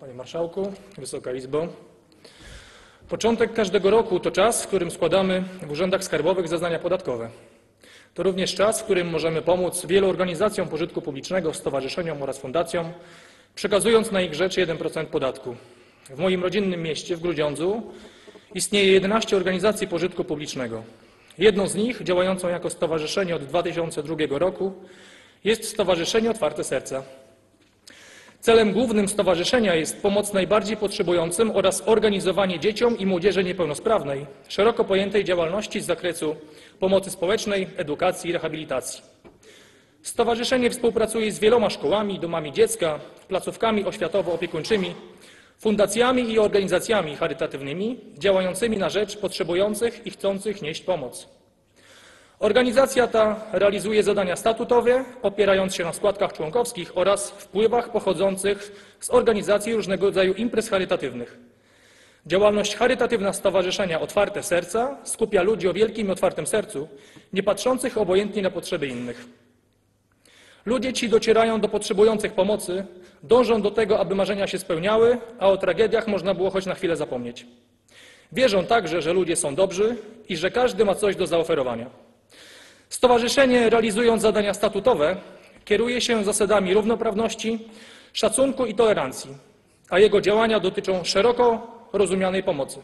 Panie Marszałku, Wysoka Izbo. Początek każdego roku to czas, w którym składamy w urzędach skarbowych zeznania podatkowe. To również czas, w którym możemy pomóc wielu organizacjom pożytku publicznego, stowarzyszeniom oraz fundacjom, przekazując na ich rzecz 1% podatku. W moim rodzinnym mieście, w Grudziądzu, istnieje 11 organizacji pożytku publicznego. Jedną z nich, działającą jako stowarzyszenie od 2002 roku, jest Stowarzyszenie Otwarte Serca. Celem głównym stowarzyszenia jest pomoc najbardziej potrzebującym oraz organizowanie dzieciom i młodzieży niepełnosprawnej szeroko pojętej działalności z zakresu pomocy społecznej, edukacji i rehabilitacji. Stowarzyszenie współpracuje z wieloma szkołami, domami dziecka, placówkami oświatowo-opiekuńczymi, fundacjami i organizacjami charytatywnymi działającymi na rzecz potrzebujących i chcących nieść pomoc. Organizacja ta realizuje zadania statutowe, opierając się na składkach członkowskich oraz wpływach pochodzących z organizacji różnego rodzaju imprez charytatywnych. Działalność charytatywna Stowarzyszenia Otwarte Serca skupia ludzi o wielkim i otwartym sercu, nie patrzących obojętnie na potrzeby innych. Ludzie ci docierają do potrzebujących pomocy, dążą do tego, aby marzenia się spełniały, a o tragediach można było choć na chwilę zapomnieć. Wierzą także, że ludzie są dobrzy i że każdy ma coś do zaoferowania. Stowarzyszenie, realizując zadania statutowe, kieruje się zasadami równoprawności, szacunku i tolerancji, a jego działania dotyczą szeroko rozumianej pomocy.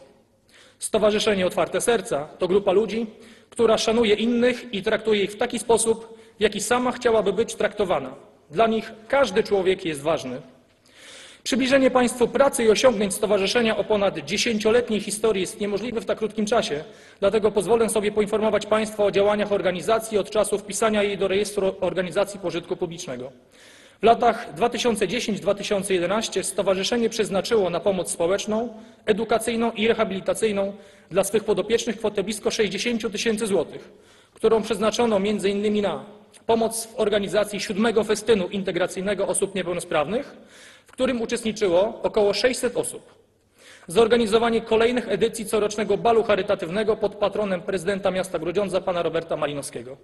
Stowarzyszenie Otwarte Serca to grupa ludzi, która szanuje innych i traktuje ich w taki sposób, w jaki sama chciałaby być traktowana. Dla nich każdy człowiek jest ważny. Przybliżenie Państwu pracy i osiągnięć stowarzyszenia o ponad dziesięcioletniej historii jest niemożliwe w tak krótkim czasie, dlatego pozwolę sobie poinformować Państwa o działaniach organizacji od czasu wpisania jej do rejestru organizacji pożytku publicznego. W latach 2010-2011 stowarzyszenie przeznaczyło na pomoc społeczną, edukacyjną i rehabilitacyjną dla swych podopiecznych kwotę blisko 60 tysięcy złotych, którą przeznaczono innymi na pomoc w organizacji siódmego festynu integracyjnego osób niepełnosprawnych, w którym uczestniczyło około 600 osób. Zorganizowanie kolejnych edycji corocznego balu charytatywnego pod patronem prezydenta miasta Grudziądza pana Roberta Malinowskiego.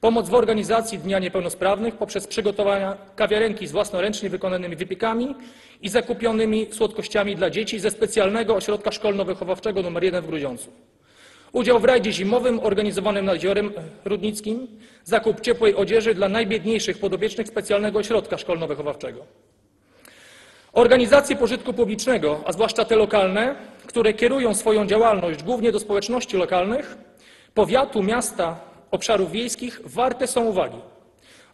Pomoc w organizacji Dnia Niepełnosprawnych poprzez przygotowania kawiarenki z własnoręcznie wykonanymi wypiekami i zakupionymi słodkościami dla dzieci ze specjalnego ośrodka szkolno-wychowawczego nr 1 w Grudziądzu. Udział w rajdzie zimowym organizowanym nad Jeziorem Rudnickim, zakup ciepłej odzieży dla najbiedniejszych podopiecznych specjalnego ośrodka szkolno-wychowawczego. Organizacje pożytku publicznego, a zwłaszcza te lokalne, które kierują swoją działalność głównie do społeczności lokalnych, powiatu, miasta, obszarów wiejskich, warte są uwagi.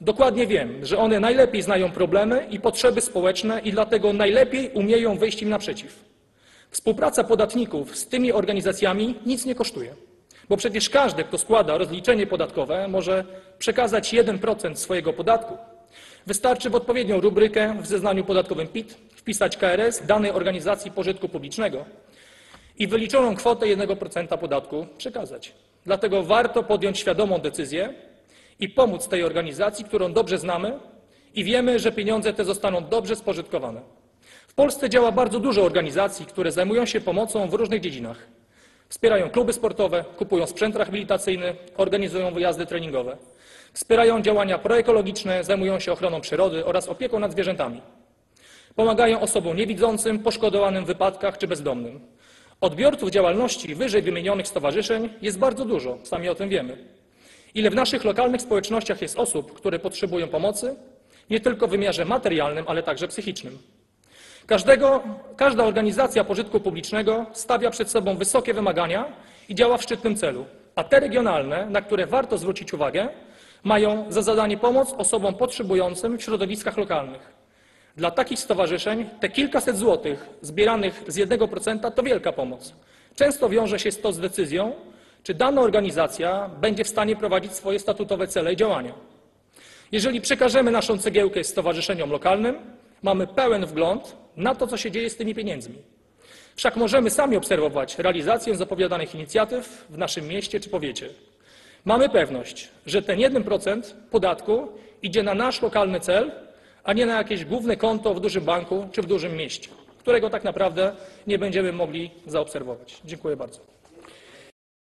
Dokładnie wiem, że one najlepiej znają problemy i potrzeby społeczne i dlatego najlepiej umieją wyjść im naprzeciw. Współpraca podatników z tymi organizacjami nic nie kosztuje, bo przecież każdy, kto składa rozliczenie podatkowe, może przekazać 1% swojego podatku. Wystarczy w odpowiednią rubrykę w zeznaniu podatkowym PIT wpisać KRS danej organizacji pożytku publicznego i wyliczoną kwotę 1% podatku przekazać. Dlatego warto podjąć świadomą decyzję i pomóc tej organizacji, którą dobrze znamy i wiemy, że pieniądze te zostaną dobrze spożytkowane. W Polsce działa bardzo dużo organizacji, które zajmują się pomocą w różnych dziedzinach. Wspierają kluby sportowe, kupują sprzęt rehabilitacyjny, organizują wyjazdy treningowe. Wspierają działania proekologiczne, zajmują się ochroną przyrody oraz opieką nad zwierzętami. Pomagają osobom niewidzącym, poszkodowanym w wypadkach czy bezdomnym. Odbiorców działalności wyżej wymienionych stowarzyszeń jest bardzo dużo, sami o tym wiemy. Ile w naszych lokalnych społecznościach jest osób, które potrzebują pomocy, nie tylko w wymiarze materialnym, ale także psychicznym. Każdego, każda organizacja pożytku publicznego stawia przed sobą wysokie wymagania i działa w szczytnym celu, a te regionalne, na które warto zwrócić uwagę, mają za zadanie pomoc osobom potrzebującym w środowiskach lokalnych. Dla takich stowarzyszeń te kilkaset złotych zbieranych z 1% to wielka pomoc. Często wiąże się to z decyzją, czy dana organizacja będzie w stanie prowadzić swoje statutowe cele i działania. Jeżeli przekażemy naszą cegiełkę stowarzyszeniom lokalnym, mamy pełen wgląd na to, co się dzieje z tymi pieniędzmi. Wszak możemy sami obserwować realizację zapowiadanych inicjatyw w naszym mieście czy powiecie. Mamy pewność, że ten 1% podatku idzie na nasz lokalny cel, a nie na jakieś główne konto w dużym banku czy w dużym mieście, którego tak naprawdę nie będziemy mogli zaobserwować. Dziękuję bardzo.